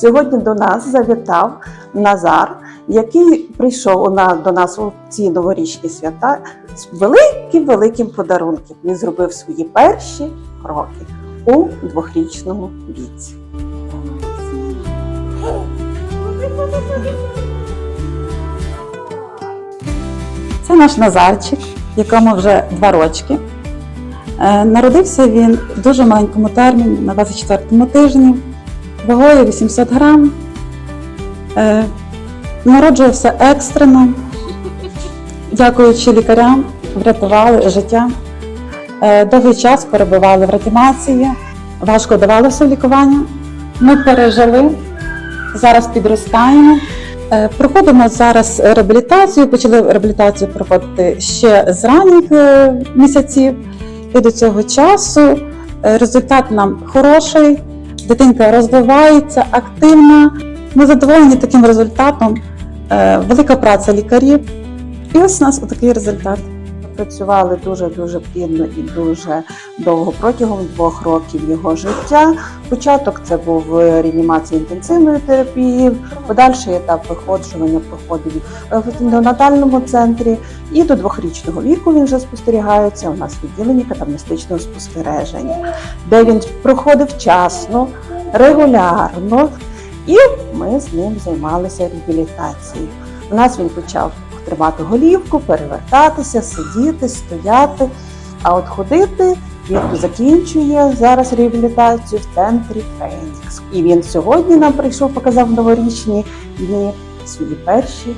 Сьогодні до нас завітав Назар, який прийшов до нас у ці новорічні свята з великим великим подарунком. Він зробив свої перші кроки у двохрічному віці. Це наш Назарчик, якому вже два рочки. Е, Народився він в дуже маленькому терміні на 24-му тижні, вагою 800 грам. Е, Народжувався екстрено, дякуючи лікарям, врятували життя. Е, Довгий час перебували в реанімації, важко давалося лікування. Ми пережили, зараз підростаємо. Е, Проходимо зараз реабілітацію. Почали реабілітацію проходити ще з ранніх е, місяців. І до цього часу е, результат нам хороший. Дитинка розвивається активна. Ми задоволені таким результатом. Е, Велика праця лікарів. І ось у нас такий результат. Працювали дуже дуже плідно і дуже довго протягом двох років його життя. Початок це був е, реанімація інтенсивної терапії. Подальший етап виходжування проходив в неонатальному центрі. І до двохрічного віку він вже спостерігається у нас в відділенні катарністичного спостереження, де він проходив вчасно, регулярно, і ми з ним займалися реабілітацією. У нас він почав тримати голівку, перевертатися, сидіти, стояти. А от ходити він закінчує зараз реабілітацію в центрі Фенікс. І він сьогодні нам прийшов, показав новорічні дні свої перші